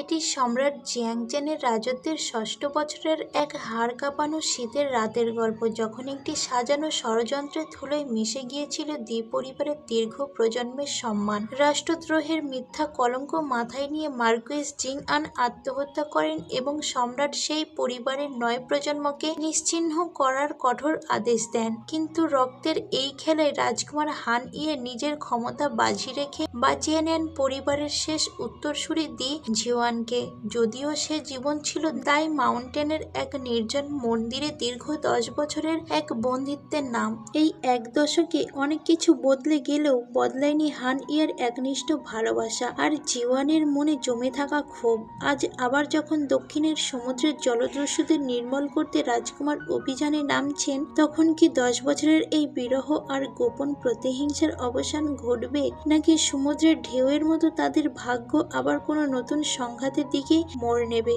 এটি সম্রাট জিয়াংজেনের রাজত্বের ষষ্ঠ বছরের এক হাড় কাঁপানো শীতের রাতের গল্প, যখন একটি সাজানো ষড়যন্ত্রের ধুলোয় মিশে গিয়েছিল দ্বীপ পরিবারের দীর্ঘ প্রজন্মের সম্মান। রাষ্ট্রদ্রোহের মিথ্যা কলঙ্ক মাথায় নিয়ে মার্কুইস জিং আন আত্মহত্যা করেন এবং সম্রাট সেই পরিবারের নয় প্রজন্মকে নিশ্চিহ্ন করার কঠোর আদেশ দেন। কিন্তু রক্তের এই খেলায় রাজকুমার হান ইয়ে নিজের ক্ষমতা বাজি রেখে বাঁচিয়ে নেন পরিবারের শেষ উত্তরসূরি দি ঝিওয়ানকে যদিও সে জীবন ছিল তাই মাউন্টেনের এক নির্জন মন্দিরে দীর্ঘ দশ বছরের এক বন্দিত্বের নাম। এই এক দশকে অনেক কিছু বদলে গেলেও বদলায়নি হান ইয়ের একনিষ্ঠ ভালোবাসা আর জীবনের মনে জমে থাকা ক্ষোভ। আজ আবার যখন দক্ষিণের সমুদ্রের জলদস্যুদের নির্মল করতে রাজকুমার অভিযানে নামছেন, তখন কি দশ বছরের এই বিরহ আর গোপন প্রতিহিংসার অবসান ঘটবে, নাকি সমুদ্রের ঢেউয়ের মতো তাদের ভাগ্য আবার কোনো নতুন সংঘাতের দিকে মোড় নেবে।